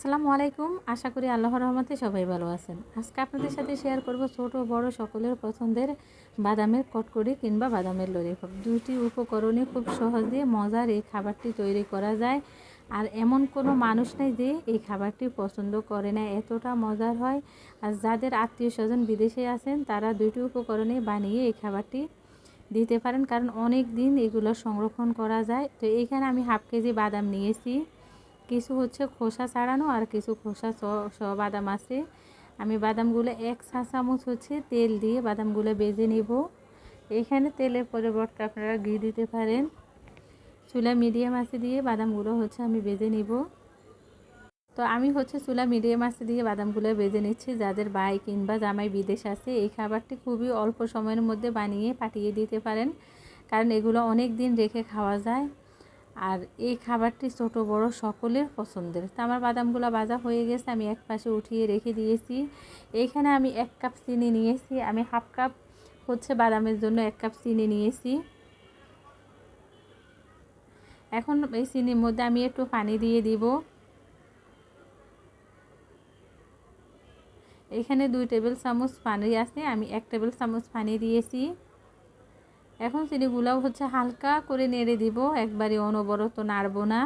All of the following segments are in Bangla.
আসসালামু আলাইকুম। আশা করি আল্লাহ রহমতে সবাই ভালো আছেন। আজকে আপনাদের সাথে শেয়ার করব ছোট, বড় সকলের পছন্দের বাদামের কটকরি কিংবা বাদামের ললিপপ দুটি উপকরণে খুব সহজে মজার এই খাবারটি তৈরি করা যায়। আর এমন কোনো মানুষ নেই যে এই খাবারটি পছন্দ করে না। এতটা মজার হয়। আর যাদের আত্মীয় স্বজন বিদেশে আছেন, তারা দুটি উপকরণে বানিয়ে এই খাবারটি দিতে পারেন। কারণ অনেক দিন এগুলো সংরক্ষণ করা যায়। তো এইখানে আমি হাফ কেজি বাদাম নিয়েছি। কিছু হচ্ছে খোসা ছাড়ানো আর কিছু খোসা স বাদাম আছে। আমি বাদামগুলো এক চা চামচ হচ্ছে তেল দিয়ে বাদামগুলো বেজে নেব। এখানে তেলের পরিবর্তে আপনারা ঘি দিতে পারেন। চুলা মিডিয়াম আছে দিয়ে বাদামগুলো হচ্ছে আমি বেজে নিব। তো আমি হচ্ছে চুলা মিডিয়াম আছে দিয়ে বাদামগুলো বেজে নিচ্ছি। যাদের ভাই কিংবা জামাই বিদেশ আছে, এই খাবারটি খুবই অল্প সময়ের মধ্যে বানিয়ে পাঠিয়ে দিতে পারেন। কারণ এগুলো অনেক দিন রেখে খাওয়া যায়। আর এই খাবারটি ছোট, বড় সকলের পছন্দের। তো আমার বাদামগুলো ভাজা হয়ে গেছে, আমি এক পাশে উঠিয়ে রেখে দিয়েছি। এইখানে আমি এক কাপ চিনি নিয়েছি, আমি হাফ কাপ হচ্ছে বাদামের জন্য এক কাপ চিনি নিয়েছি। এখন এই চিনির মধ্যে আমি একটু পানি দিয়ে দিব। এখানে দুই টেবিল চামচ পানি আছে, আমি এক টেবিল চামচ পানি দিয়েছি। এখন চিনিগুলাও হচ্ছে হালকা করে নেড়ে দিব, একবারে অনবরত নাড়ব না।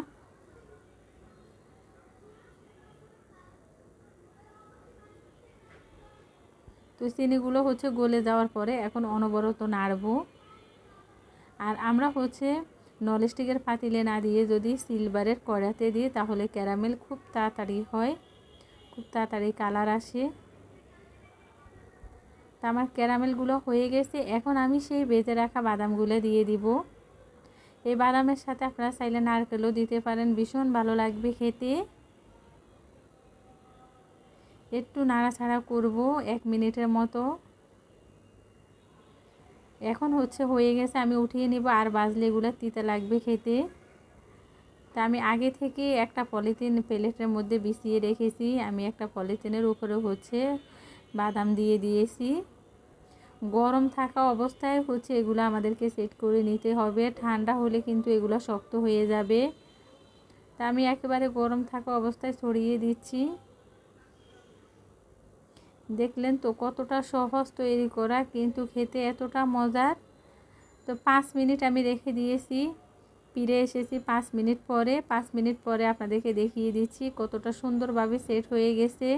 তো চিনিগুলো হচ্ছে গলে যাওয়ার পরে এখন অনবরত নাড়ব। আর আমরা হচ্ছে ননস্টিকের পাতিলে না দিয়ে যদি সিলভারের কড়াতে দিই, তাহলে ক্যারামেল খুব তাড়াতাড়ি হয়, খুব তাড়াতাড়ি কালার আসে। তা আমার ক্যারামেলগুলো হয়ে গেছে। এখন আমি সেই বেজে রাখা বাদামগুলো দিয়ে দিব। এই বাদামের সাথে আপনারা চাইলে নারকেলও দিতে পারেন, ভীষণ ভালো লাগবে খেতে। একটু নাড়াছাড়া করব এক মিনিটের মতো। এখন হচ্ছে হয়ে গেছে, আমি উঠিয়ে নিব, আর বাজলে এগুলো তিতে লাগবে খেতে। তা আমি আগে থেকে একটা পলিথিন প্লেটের মধ্যে বিছিয়ে রেখেছি, আমি একটা পলিথিনের উপরে হচ্ছে বাদাম দিয়ে দিয়েছি। গরম থাকা অবস্থায় হচ্ছে এগুলো আমাদেরকে সেট করে নিতে হবে। ঠান্ডা হলে কিন্তু এগুলো শক্ত হয়ে যাবে। তা আমি একেবারে গরম থাকা অবস্থায় ছড়িয়ে দিচ্ছি। দেখলেন তো কতটা সহজ তৈরি করা, কিন্তু খেতে এতটা মজার। তো পাঁচ মিনিট আমি রেখে দিয়েছি। ফিরে এসেছি পাঁচ মিনিট পরে। পাঁচ মিনিট পরে আপনাদেরকে দেখিয়ে দিচ্ছি কতটা সুন্দরভাবে সেট হয়ে গেছে।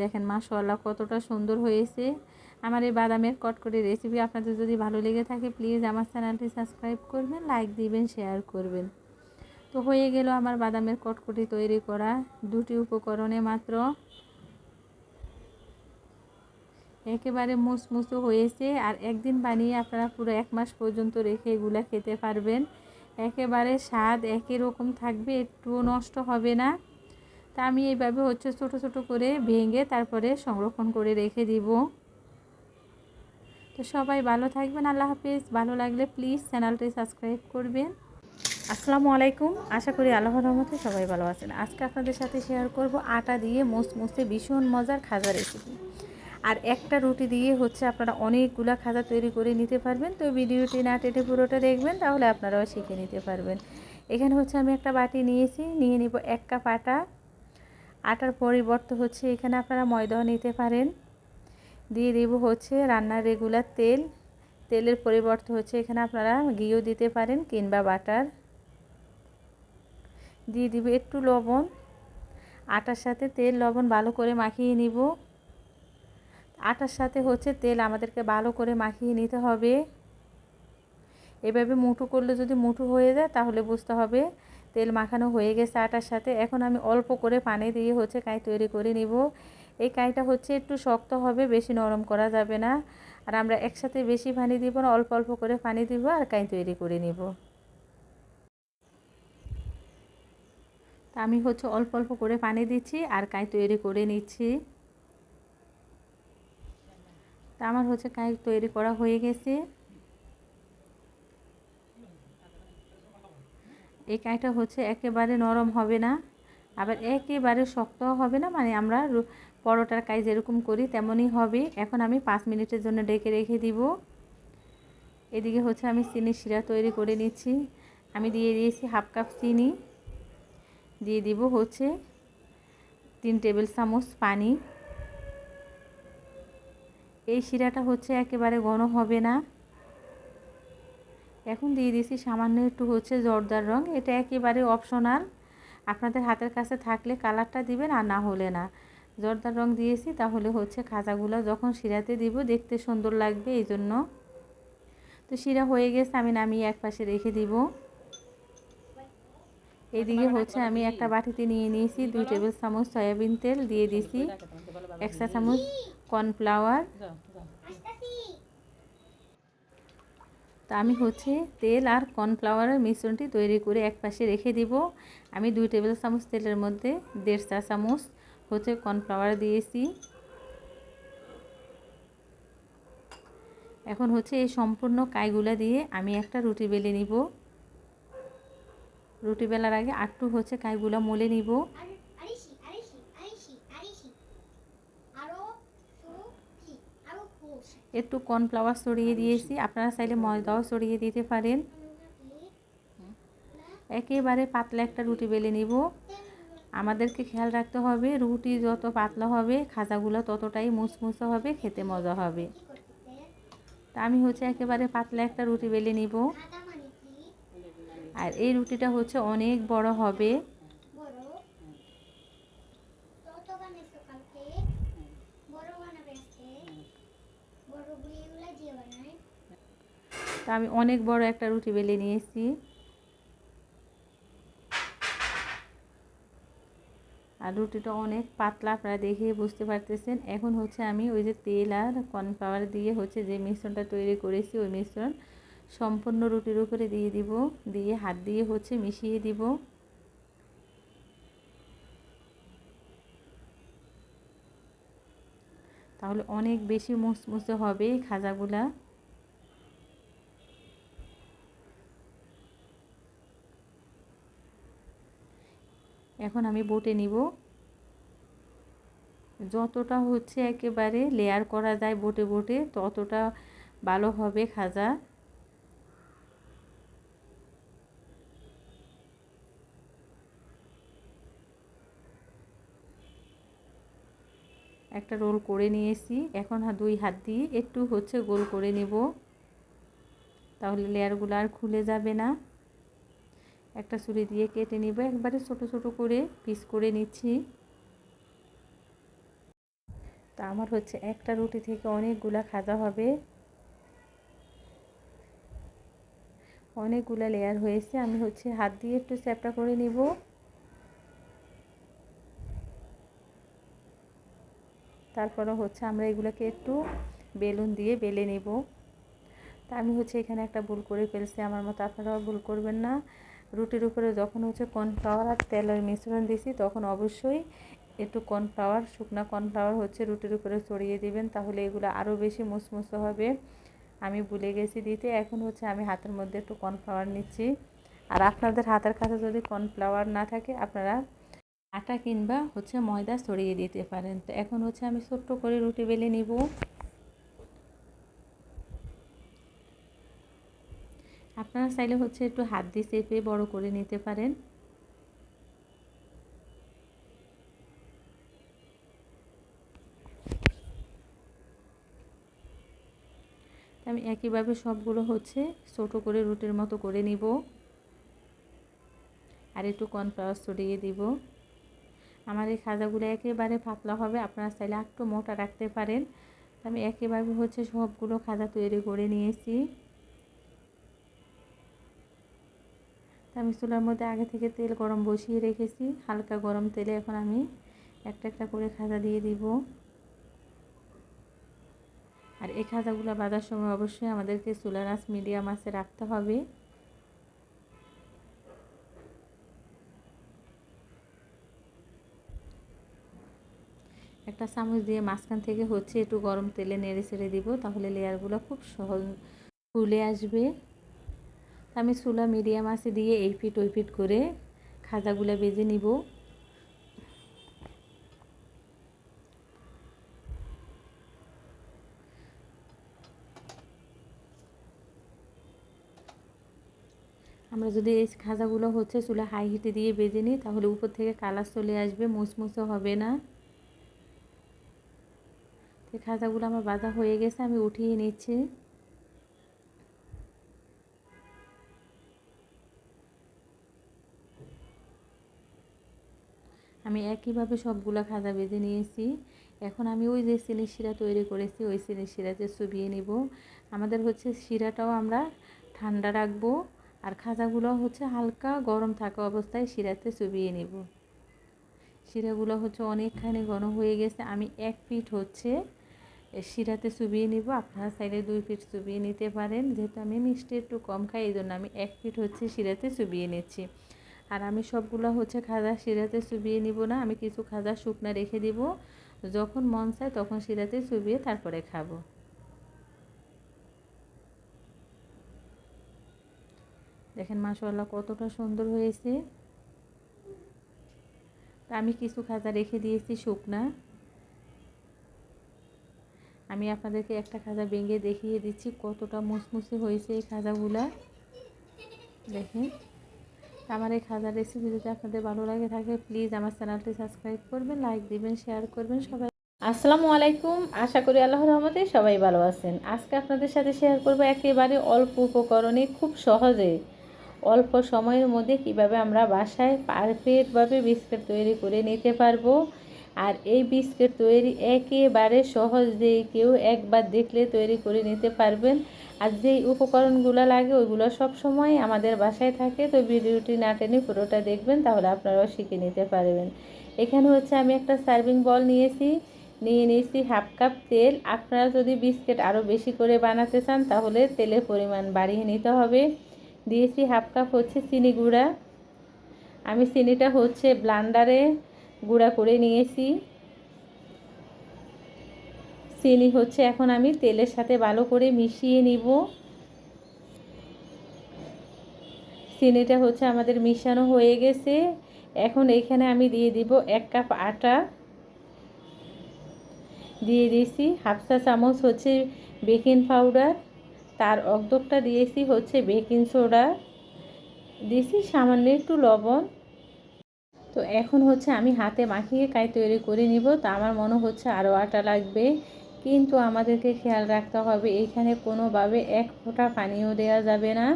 দেখেন মাশাল্লাহ কতটা সুন্দর হয়েছে। আমার এই বাদামের কটকটি রেসিপি আপনাদের যদি ভালো লেগে থাকে প্লিজ আমার চ্যানেলটি সাবস্ক্রাইব করবেন লাইক দিবেন শেয়ার করবেন। তো হয়ে গেল আমার বাদামের কটকটি তৈরি করা দুটি উপকরণে মাত্র। একেবারে মুসমুসু হয়েছে আর একদিন বানিয়ে আপনারা পুরো এক মাস পর্যন্ত রেখে এগুলা খেতে পারবেন। একেবারে স্বাদ একই রকম থাকবে, একটুও নষ্ট হবে না। তা আমি এইভাবে হচ্ছে ছোট ছোট করে ভেঙে তারপরে সংরক্ষণ করে রেখে দিব। তো সবাই ভালো থাকবেন, আল্লাহ হাফিজ। ভালো লাগলে প্লিজ চ্যানেলটি সাবস্ক্রাইব করবেন। আসসালামু আলাইকুম। আশা করি আল্লাহর রহমতে সবাই ভালো আছেন। আজকে আপনাদের সাথে শেয়ার করব আটা দিয়ে মুসমুসে ভীষণ মজার খাজা রেসিপি আর একটা রুটি দিয়ে হচ্ছে আপনারা অনেকগুলো খাজা তৈরি করে নিতে পারবেন। তো ভিডিওটি না টেটে পুরোটা দেখবেন, তাহলে আপনারাও শিখে নিতে পারবেন। এখানে হচ্ছে আমি একটা বাটি নিয়েছি, নিয়ে নিব এক কাপ আটা। আটার পরিবর্তে হচ্ছে এখানে আপনারা ময়দাও নিতে পারেন। দিয়ে দিব হচ্ছে রান্নার রেগুলার তেল। তেলের পরিবর্তে হচ্ছে এখানে আপনারা ঘিও দিতে পারেন কিংবা বাটার। দিয়ে দিব একটু লবণ। আটার সাথে তেল, লবণ ভালো করে মাখিয়ে নিব। আটার সাথে হচ্ছে তেল আমাদেরকে ভালো করে মাখিয়ে নিতে হবে। এভাবে মুঠো করলে যদি মুঠো হয়ে যায় তাহলে বুঝতে হবে তেল মাখানো হয়ে গেছে আটার সাথে। এখন আমি অল্প করে পানি দিয়ে হচ্ছে কাই তৈরি করে নিব। এই কাইটা হচ্ছে একটু শক্ত হবে, বেশি নরম করা যাবে না। আর আমরা একসাথে বেশি পানি দিব না, অল্প অল্প করে পানি দিব আর কাই তৈরি করে নিব। আমি হচ্ছে অল্প অল্প করে পানি দিচ্ছি আর কাই তৈরি করে নিচ্ছি। তা আমার হচ্ছে কাই তৈরি করা হয়ে গেছে। এই কাইটা হচ্ছে একেবারে নরম হবে না, আবার একেবারে শক্ত হবে না মানে আমরা পরোটার কাই যেরকম করি তেমনই হবে। এখন আমি পাঁচ মিনিটের জন্য ডেকে রেখে দিব। এদিকে হচ্ছে আমি চিনি শিরা তৈরি করে নিচ্ছি। আমি দিয়ে দিয়েছি হাফ কাপ চিনি। দিয়ে দিব হচ্ছে তিন টেবিল চামচ পানি। এই শিরাটা হচ্ছে একেবারে ঘন হবে না। এখন দিয়ে দিয়েছি সামান্য একটু হচ্ছে জর্দার রং। এটা একেবারে অপশনাল আপনাদের হাতের কাছে থাকলে কালারটা দিবেন আর না হলে না। জর্দার রং দিয়েছি তাহলে হচ্ছে খাজাগুলো যখন শিরাতে দিব দেখতে সুন্দর লাগবে এই জন্য তো শিরা হয়ে গেছে আমি নামিয়ে এক পাশে রেখে দিব। এইদিকে হচ্ছে আমি একটা বাটিতে নিয়ে নিয়েছি দুই টেবিল চামচ সয়াবিন তেল দিয়ে দিয়েছি এক চা চামচ কর্নফ্লাওয়ার। তা আমি হচ্ছে তেল আর কর্নফ্লাওয়ারের মিশ্রণটি তৈরি করে এক পাশে রেখে দিব। আমি দুই টেবিল চামচ তেলের মধ্যে দেড় চা চামচ হচ্ছে কর্নফ্লাওয়ার দিয়েছি। এখন হচ্ছে এই সম্পূর্ণ কাইগুলা দিয়ে আমি একটা রুটি বেলে নিব। রুটি বেলার আগে আটটু হচ্ছে কাইগুলা মলে নিব। একটু কর্নফ্লাওয়ার ছড়িয়ে দিয়েছি। আপনারা চাইলে ময়দাও ছড়িয়ে দিতে পারেন। একেবারে পাতলা একটা রুটি বেলে নিব। আমাদেরকে খেয়াল রাখতে হবে রুটি যত পাতলা হবে খাজাগুলো ততটাই মুসমুসে হবে খেতে মজা হবে। তা আমি হচ্ছে একেবারে পাতলা একটা রুটি বেলে নিব। আর এই রুটিটা হচ্ছে অনেক বড় হবে। তা আমি অনেক বড় একটা রুটি বেলে নিয়েছি। আর রুটিটা অনেক পাতলা, আপনারা দেখে বুঝতে পারতেছেন। এখন হচ্ছে আমি ওই যে তেল আর কর্নফ্লাওয়ার দিয়ে হচ্ছে যে মিশ্রণটা তৈরি করেছি, ওই মিশ্রণ সম্পূর্ণ রুটির উপরে দিয়ে দিব। দিয়ে হাত দিয়ে হচ্ছে মিশিয়ে দিব। তাহলে অনেক বেশি মুসমুসে হবে খাজাগুলা। এখন আমি বটে নিব। যতটা হচ্ছে একেবারে লেয়ার করা যায় বটে বটে, ততটা ভালো হবে খাজা। একটা রোল করে নিয়েছি। এখন দুই হাত দিয়ে একটু হচ্ছে গোল করে নেব। তাহলে লেয়ারগুলো আর খুলে যাবে না। একটা ছুরি দিয়ে কেটে নিব, একবারে ছোট ছোট করে পিস করে নিচ্ছি। তা আমার হচ্ছে একটা রুটি থেকে অনেকগুলা খাজা হবে। অনেকগুলা লেয়ার হয়েছে, আমি হচ্ছে হাত দিয়ে একটু চ্যাপটা করে নিব। তারপরে হচ্ছে আমরা এগুলোকে একটু বেলুন দিয়ে বেলে নেব। তা আমি হচ্ছে এখানে একটা ভুল করে ফেলছি, আমার মতো আপনারাও ভুল করবেন না। রুটির উপরে যখন হচ্ছে কর্নফ্লাওয়ার আর তেলের মিশ্রণ দিছি, তখন অবশ্যই একটু কর্নফ্লাওয়ার শুকনো কর্নফ্লাওয়ার হচ্ছে রুটির উপরে ছড়িয়ে দিবেন, তাহলে এগুলো আরও বেশি মুসমুসে হবে। আমি ভুলে গেছি দিতে, এখন হচ্ছে আমি হাতের মধ্যে একটু কর্নফ্লাওয়ার নিচ্ছি। আর আপনাদের হাতের কাছে যদি কর্নফ্লাওয়ার না থাকে, আপনারা আটা কিংবা হচ্ছে ময়দা ছড়িয়ে দিতে পারেন। তো এখন হচ্ছে আমি ছোট্ট করে রুটি বেলে নিব। আপনারা চাইলে হচ্ছে একটু হাত দিয়ে চেপে বড় করে নিতে পারেন। আমি একইভাবে সবগুলো হচ্ছে ছোট করে রুটির মতো করে নিব। আর একটু কর্নফ্লাওয়ার ছড়িয়ে দিব। আমার এই খাজাগুলো একেবারে পাতলা হবে, আপনারা চাইলে একটু মোটা রাখতে পারেন। আমি একেবারে হচ্ছে সবগুলো খাজা তৈরি করে নিয়েছি। আমি চুলার মধ্যে আগে থেকে তেল গরম বসিয়ে রেখেছি, হালকা গরম তেলে এখন আমি একটা একটা করে খাজা দিয়ে দিব। আর এই খাজাগুলো বাঁধার সময় অবশ্যই আমাদেরকে চুলার আঁচ মিডিয়াম আঁচে রাখতে হবে। একটা চামচ দিয়ে মাঝখান থেকে হচ্ছে একটু গরম তেলে নেড়ে ছেড়ে দিব, তাহলে লেয়ারগুলো খুব সহজ ফুলে আসবে। আমি সুলা মিডিয়াম আছে দিয়ে এই ফিট ওই ফিট করে খাজাগুলো বেজে নিব। আমরা যদি এই খাজাগুলো হচ্ছে চুলা হাই হিটে দিয়ে বেজে নিই, তাহলে উপর থেকে কালার চলে আসবে মুসমুসে হবে না। খাজাগুলো আমার বাঁধা হয়ে গেছে, আমি উঠিয়ে নিচ্ছি। আমি একইভাবে সবগুলো খাজা বেঁধে নিয়েছি। এখন আমি ওই যে চিনির শিরা তৈরি করেছি, ওই চিনির শিরাতে চুবিয়ে নিব। আমাদের হচ্ছে শিরাটাও আমরা ঠান্ডা রাখব আর খাজাগুলো হচ্ছে হালকা গরম থাকা অবস্থায় শিরাতে চুবিয়ে নিব। শিরাগুলো হচ্ছে অনেকখানি ঘন হয়ে গেছে। আমি এক পিঠ হচ্ছে শিরাতে চুবিয়ে নিব। আপনারা সাইডে দুই পিঠ চুবিয়ে নিতে পারেন। যেহেতু আমি মিষ্টি একটু কম খাই এই জন্য আমি এক পিঠ হচ্ছে শিরাতে চুবিয়ে নিচ্ছি। আর আমি সবগুলো হচ্ছে খাজা শিরাতে চুবিয়ে নিব না, আমি কিছু খাজা শুকনা রেখে দিব। যখন মন চায় তখন শিরাতে চুবিয়ে তারপরে খাব। দেখেন মাশাল্লাহ কতটা সুন্দর হয়েছে। আমি কিছু খাজা রেখে দিয়েছি শুকনা। আমি আপনাদেরকে একটা খাজা ভেঙে দেখিয়ে দিচ্ছি কতটা মুসমুসে হয়েছে এই খাজাগুলা। দেখেন। আমার এই খাজার রেসিপি যদি আপনাদের ভালো লাগে থাকে প্লিজ আমার চ্যানেলটি সাবস্ক্রাইব করবেন লাইক দিবেন শেয়ার করবেন, সবাই আসসালামু আলাইকুম। আশা করি আল্লাহ রহমতে সবাই ভালো আছেন। আজকে আপনাদের সাথে শেয়ার করব একেবারে অল্প উপকরণে, খুব সহজে। অল্প সময়ের মধ্যে কীভাবে আমরা বাসায় পারফেক্টভাবে বিস্কুট তৈরি করে নিতে পারব আর এই বিস্কিট তৈরি একেবারে সহজ দিয়ে কেউ একবার দেখলে তৈরি করে নিতে পারবেন। আর যেই উপকরণগুলো লাগে, ওইগুলো সব সময় আমাদের বাসায় থাকে। তো ভিডিওটি না টেনে পুরোটা দেখবেন, তাহলে আপনারাও শিখে নিতে পারবেন। এখানে হচ্ছে আমি একটা সার্ভিং বল নিয়েছি। নিয়ে নিয়েছি হাফ কাপ তেল। আপনারা যদি বিস্কিট আরও বেশি করে বানাতে চান, তাহলে তেলের পরিমাণ বাড়িয়ে নিতে হবে। দিয়েছি হাফ কাপ হচ্ছে চিনি গুঁড়া। আমি চিনিটা হচ্ছে ব্লান্ডারে গুঁড়া করে নিয়েছি। চিনি হচ্ছে এখন আমি তেলের সাথে ভালো করে মিশিয়ে নিব। চিনিটা হচ্ছে আমাদের মিশানো হয়ে গেছে। এখন এইখানে আমি দিয়ে দিব এক কাপ আটা। দিয়ে দিয়েছি হাফ চা চামচ হচ্ছে বেকিং পাউডার। তার অর্ধকটা দিয়েছি হচ্ছে বেকিং সোডা। দিয়েছি সামান্য একটু লবণ। তো এখন হচ্ছে আমি হাতে মাখিয়ে কাই তৈরি করে নিব। তা আমার মনে হচ্ছে আরও আটা লাগবে। কিন্তু আমাদেরকে খেয়াল রাখতে হবে, এখানে কোনোভাবে এক ফোঁটা পানিও দেওয়া যাবে না।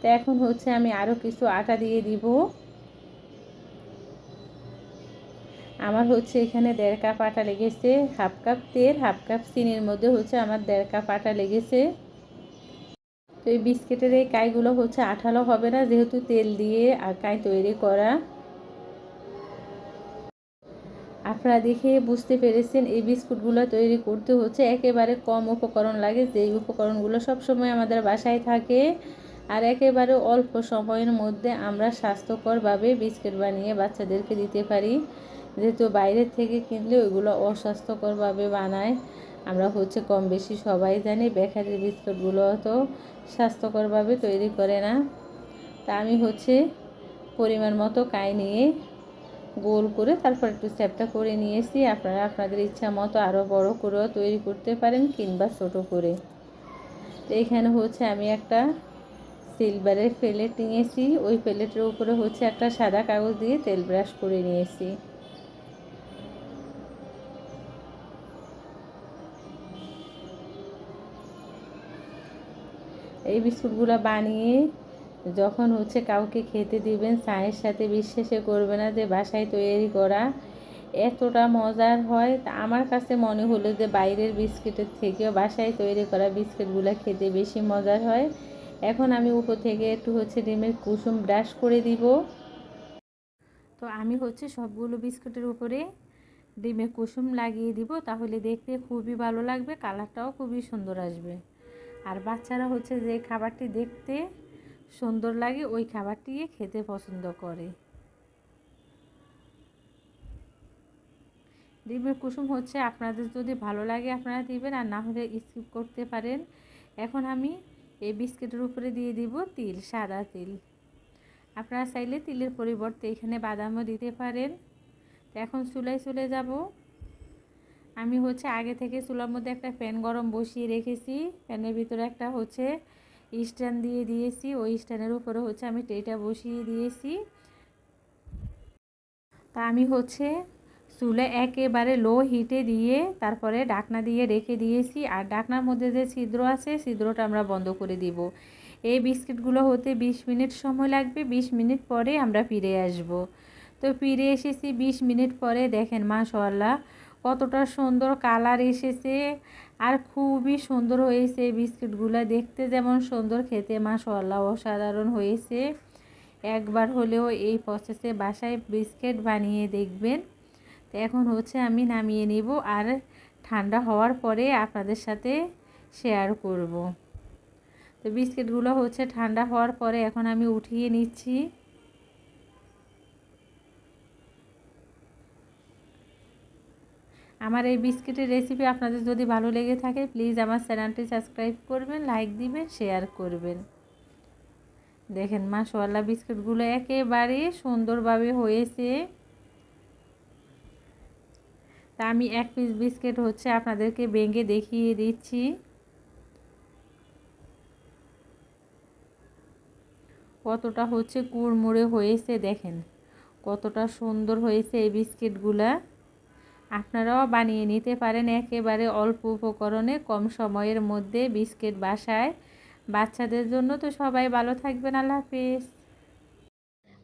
তো এখন হচ্ছে আমি আরও কিছু আটা দিয়ে দিব। আমার হচ্ছে এখানে দেড় কাপ আটা লেগেছে, হাফ কাপ তেল, হাফ কাপ চিনির মধ্যে হচ্ছে আমার দেড় কাপ আটা লেগেছে। তো এই বিস্কিটের এই কাইগুলো হচ্ছে আঠালো হবে না, যেহেতু তেল দিয়ে কাই তৈরি করা। আপনারা দেখে বুঝতে পেরেছেন এই বিস্কুটগুলো তৈরি করতে হচ্ছে। একেবারে কম উপকরণ লাগে, যেই উপকরণগুলো সবসময় আমাদের বাসায় থাকে। আর একেবারে অল্প সময়ের মধ্যে আমরা স্বাস্থ্যকরভাবে বিস্কিট বানিয়ে বাচ্চাদেরকে দিতে পারি। যেহেতু বাইরের থেকে কিনলে ওইগুলো অস্বাস্থ্যকরভাবে বানায়। আমরা হচ্ছে কম বেশি সবাই জানি বেকারির বিস্কুটগুলো তো স্বাস্থ্যকরভাবে তৈরি করে না। তা আমি হচ্ছে পরিমাণ মতো কাই নিয়ে গোল করে তারপর একটু স্যাপটা করে নিয়েছি। আপনারা আপনাদের ইচ্ছা মতো আরও বড় করেও তৈরি করতে পারেন কিংবা ছোট করে। তো এখানে হচ্ছে আমি একটা সিলভারের প্লেট নিয়েছি। ওই প্লেটের উপরে হচ্ছে একটা সাদা কাগজ দিয়ে তেল ব্রাশ করে নিয়েছি। এই বিস্কুটগুলো বানিয়ে যখন হচ্ছে কাউকে খেতে দিবেন চায়ের সাথে বিশ্বাসে করবে না যে বাসায় তৈরি করা এতটা মজার হয়। তা আমার কাছে মনে হলো যে বাইরের বিস্কিটের থেকেও বাসায় তৈরি করা বিস্কিটগুলো খেতে বেশি মজার হয়। এখন আমি উপর থেকে একটু হচ্ছে ডিমের কুসুম ব্রাশ করে দিব। তো আমি হচ্ছে সবগুলো বিস্কুটের উপরে ডিমের কুসুম লাগিয়ে দিব, তাহলে দেখতে খুবই ভালো লাগবে, কালারটাও খুবই সুন্দর আসবে। আর বাচ্চারা হচ্ছে যে খাবারটি দেখতে সুন্দর লাগে, ওই খাবারটি খেতে পছন্দ করে। ডিমের কুসুম হচ্ছে আপনাদের যদি ভালো লাগে আপনারা দিবেন, আর না হলে স্কিপ করতে পারেন। এখন আমি এই বিস্কিটের উপরে দিয়ে দিব তিল, সাদা তিল। আপনারা চাইলে তিলের পরিবর্তে এখানে বাদামও দিতে পারেন। এখন চুলায় চলে যাব। আমি হচ্ছে আগে থেকে চুলার মধ্যে একটা প্যান গরম বসিয়ে রেখেছি। প্যানের ভিতরে একটা হচ্ছে স্ট্যান্ড দিয়ে দিয়েছি। ওই স্ট্যান্ডের উপরে হচ্ছে আমি ট্রেটা বসিয়ে দিয়েছি। তা আমি হচ্ছে চুলে একেবারে লো হিটে দিয়ে তারপরে ডাকনা দিয়ে রেখে দিয়েছি। আর ডাকনার মধ্যে যে ছিদ্র আছে, ছিদ্রটা আমরা বন্ধ করে দিব। এই বিস্কিটগুলো হতে ২০ মিনিট সময় লাগবে। ২০ মিনিট পরে আমরা ফিরে আসব। তো ফিরে এসেছি ২০ মিনিট পরে। দেখেন মাশাল্লাহ কতটা সুন্দর কালার এসেছে আর খুবই সুন্দর হয়েছে বিস্কিটগুলো। দেখতে যেমন সুন্দর, খেতে মাশাল্লাহ অসাধারণ হয়েছে। একবার হলেও এই প্রসেসে বাসায় বিস্কিট বানিয়ে দেখবেন। তো এখন হচ্ছে আমি নামিয়ে নিব আর ঠান্ডা হওয়ার পরে আপনাদের সাথে শেয়ার করব। তো বিস্কিটগুলো হচ্ছে ঠান্ডা হওয়ার পরে এখন আমি উঠিয়ে নিচ্ছি। আমার এই বিস্কিটের রেসিপি আপনাদের যদি ভালো লেগে থাকে প্লিজ আমার চ্যানেলটি সাবস্ক্রাইব করবেন লাইক দিবেন শেয়ার করবেন। দেখেন মাশাল্লাহ বিস্কুটগুলো একেবারে সুন্দরভাবে হয়েছে। তা আমি এক পিস বিস্কিট হচ্ছে আপনাদেরকে ভেঙে দেখিয়ে দিচ্ছি। কতটা হচ্ছে কুড়মুড়ে হয়েছে, দেখেন। কতটা সুন্দর হয়েছে এই বিস্কিটগুলা আপনারাও বানিয়ে নিতে পারেন একেবারে অল্প উপকরণে কম সময়ের মধ্যে বিস্কিট বাসায়। বাচ্চাদের জন্য তো সবাই ভালো থাকবেন, আল্লাহ হাফিজ।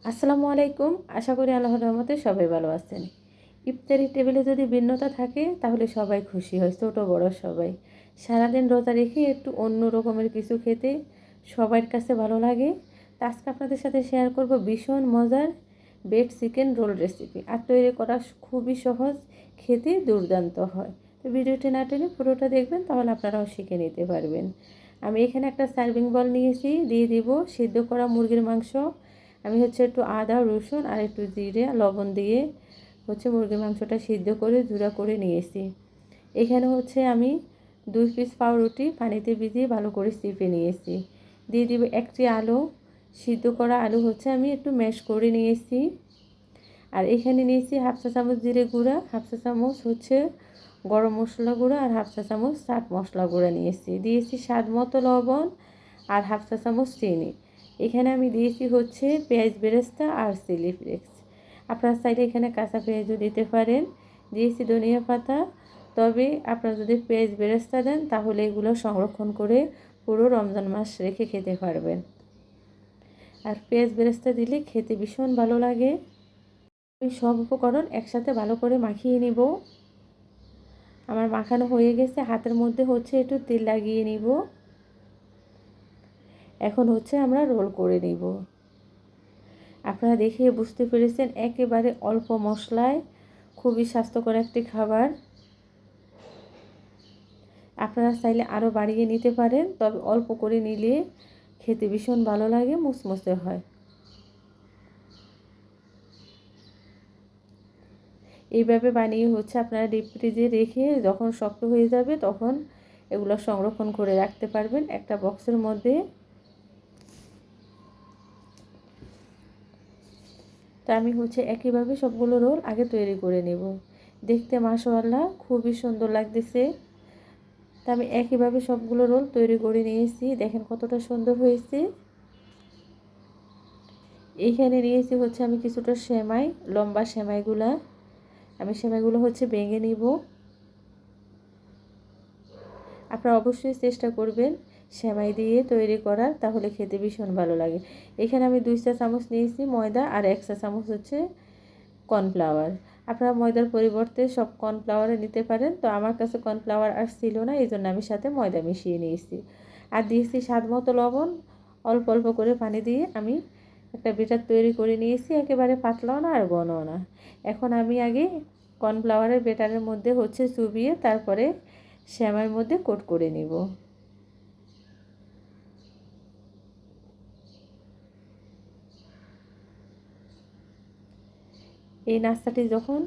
আসসালামু আলাইকুম, আশা করি আল্লাহর রহমতে সবাই ভালো আছেন। ইফতারি টেবিলে যদি ভিন্নতা থাকে, তাহলে সবাই খুশি হয়, ছোটো বড় সবাই। সারাদিন রোজা রেখে একটু অন্য রকমের কিছু খেতে সবার কাছে ভালো লাগে। তা আজকে আপনাদের সাথে শেয়ার করব ভীষণ মজার বেড চিকেন রোল রেসিপি আর তৈরি করা খুবই সহজ খেতে দুর্দান্ত হয়। তো ভিডিওটি না টেনে পুরোটা দেখবেন, তাহলে আপনারাও শিখে নিতে পারবেন। আমি এখানে একটা সার্ভিং বল নিয়েছি, দিয়ে দিব সিদ্ধ করা মুরগির মাংস। আমি হচ্ছে একটু আদা, রসুন আর একটু জিরে, লবণ দিয়ে হচ্ছে মুরগির মাংসটা সিদ্ধ করে, জুড়া করে নিয়েছি। এখানে হচ্ছে আমি দুই পিস পাউরুটি পানিতে ভিজিয়ে ভালো করে চিপে নিয়েছি। দিয়ে দিব একটি আলু। সিদ্ধ করা আলু হচ্ছে আমি একটু ম্যাশ করে নিয়েছি। আর এখানে নিয়েছি হাফ চা চামচ জিরে গুঁড়া, হাফ চা চামচ হচ্ছে গরম মশলা গুঁড়া আর হাফ চা চামচ চাট মশলা গুঁড়া নিয়েছি। দিয়েছি স্বাদ মতো লবণ আর হাফ চা চামচ চিনি। এখানে আমি দিয়েছি হচ্ছে পেঁয়াজ বেরেস্তা আর চিলি ফ্লেক্স। আপনারা চাইলে এখানে কাঁচা পেঁয়াজও দিতে পারেন। দিয়েছি ধনিয়া পাতা। তবে আপনারা যদি পেঁয়াজ বেরেস্তা দেন, তাহলে এগুলো সংরক্ষণ করে পুরো রমজান মাস রেখে খেতে পারবেন। আর পেঁয়াজ বেরেস্তা দিলে খেতে ভীষণ ভালো লাগে। আমি সব উপকরণ একসাথে ভালো করে মাখিয়ে নিব। আমার মাখানো হয়ে গেছে, হাতের মধ্যে হচ্ছে একটু তেল লাগিয়ে নিব। এখন হচ্ছে আমরা রোল করে নিব। আপনারা দেখে বুঝতে পেরেছেন, একেবারে অল্প মশলায় খুবই স্বাস্থ্যকর একটি খাবার। আপনারা চাইলে আরও বাড়িয়ে নিতে পারেন, তবে অল্প করে নিলে খেতে ভীষণ ভালো লাগে, মুসমুসে হয়। এইভাবে বানিয়ে হচ্ছে আপনারা ডিপ ফ্রিজে রেখে যখন শক্ত হয়ে যাবে তখন এগুলো সংরক্ষণ করে রাখতে পারবেন একটা বক্সের মধ্যে। তা আমি হচ্ছে একইভাবে সবগুলো রোল আগে তৈরি করে নেব। দেখতে মাশাআল্লাহ খুবই সুন্দর লাগতেছে। তা আমি একইভাবে সবগুলো রোল তৈরি করে নিয়েছি। দেখেন কতটা সুন্দর হয়েছে। এইখানে নিয়েছি হচ্ছে আমি কিছুটা সেমাই, লম্বা সেমাইগুলা। আমি সেমাইগুলো হচ্ছে ভেঙে নিব। আপনারা অবশ্যই চেষ্টা করবেন সেমাই দিয়ে তৈরি করার, তাহলে খেতে ভীষণ ভালো লাগে। এখানে আমি দুই চা চামচ নিয়েছি ময়দা আর এক চা চামচ হচ্ছে কর্নফ্লাওয়ার। আপনারা ময়দার পরিবর্তে সব কর্নফ্লাওয়ারে নিতে পারেন, তো আমার কাছে কর্নফ্লাওয়ার আর ছিল না, এই জন্য আমি সাথে ময়দা মিশিয়ে নিয়েছি। আর দিয়েছি স্বাদ মতো লবণ, অল্প অল্প করে পানি দিয়ে আমি একটা বেটার তৈরি করে নিয়েছি, একেবারে পাতলাও না আর ঘনও না। এখন আমি আগে কর্নফ্লাওয়ারের বেটারের মধ্যে হচ্ছে চুবিয়ে তারপরে শ্যামার মধ্যে কোট করে নিব। এই নাস্তাটি যখন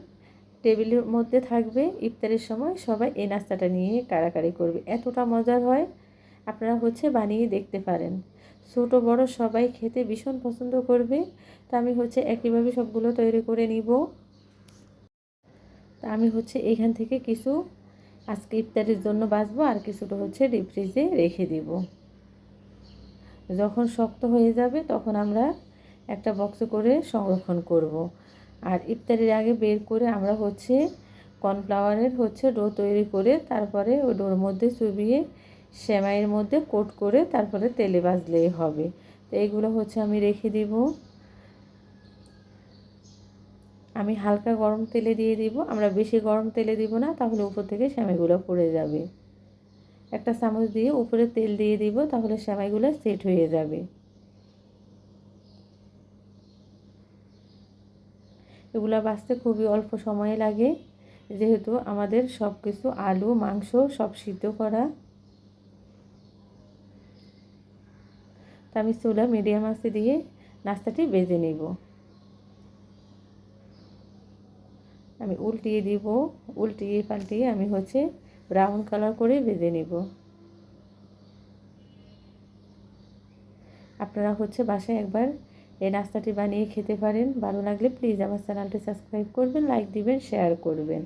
টেবিলের মধ্যে থাকবে ইফতারের সময়, সবাই এই নাস্তাটা নিয়ে কাড়াকাড়ি করবে। এতটা মজার হয়, আপনারা হচ্ছে বানিয়ে দেখতে পারেন। ছোট, বড় সবাই খেতে ভীষণ পছন্দ করবে। তা আমি হচ্ছে একইভাবে সবগুলো তৈরি করে নিব। তা আমি হচ্ছে এখান থেকে কিছু আজকে ইফতারির জন্য বাঁচবো আর কিছুটা হচ্ছে ডিপ ফ্রিজে রেখে দিব। যখন শক্ত হয়ে যাবে তখন আমরা একটা বক্সে করে সংরক্ষণ করব। আর ইফতারির আগে বের করে আমরা হচ্ছে কর্নফ্লাওয়ারের হচ্ছে ডো তৈরি করে তারপরে ওই ডোর মধ্যে চুবিয়ে সেমাইয়ের মধ্যে কোট করে তারপরে তেলে ভাজলেই হবে। তো এইগুলো হচ্ছে আমি রেখে দিব। আমি হালকা গরম তেলে দিয়ে দিব। আমরা বেশি গরম তেলে দিব না, তাহলে উপর থেকে সেমাইগুলো পড়ে যাবে। একটা চামচ দিয়ে উপরে তেল দিয়ে দিব, তাহলে সেমাইগুলো সেট হয়ে যাবে। এগুলো বাঁচতে খুবই অল্প সময় লাগে। যেহেতু আমাদের সব কিছু আলু, মাংস সব সিদ্ধ করা। আমি চুলা মিডিয়াম আঁচে দিয়ে নাস্তাটি বেজে নেব। আমি উল্টিয়ে দিব। উল্টিয়ে পাল্টিয়ে আমি হচ্ছে ব্রাউন কালার করে ভেজে নেব। আপনারা হচ্ছে বাসায় একবার এই নাস্তাটি বানিয়ে খেতে পারেন। ভালো লাগলে প্লিজ আমার চ্যানেলটি সাবস্ক্রাইব করবেন, লাইক দিবেন, শেয়ার করবেন।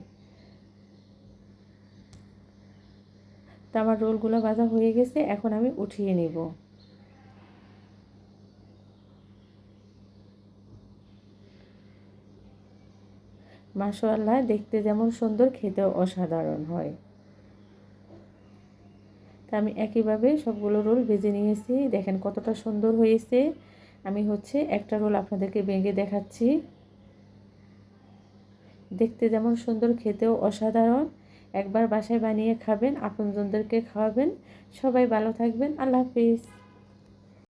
তো আমার রোলগুলো ভাজা হয়ে গেছে, এখন আমি উঠিয়ে নেব। মাশাআল্লাহ, দেখতে যেমন সুন্দর, খেতেও অসাধারণ হয়। তা আমি একইভাবে সবগুলো রোল ভেজে নিয়েছি। দেখেন কতটা সুন্দর হয়েছে। আমি হচ্ছে একটা রোল আপনাদেরকে ভেঙে দেখাচ্ছি। দেখতে যেমন সুন্দর, খেতেও অসাধারণ। একবার বাসায় বানিয়ে খাবেন, আপনজনদেরকে খাওয়াবেন। সবাই ভালো থাকবেন। আল্লাহ হাফিজ।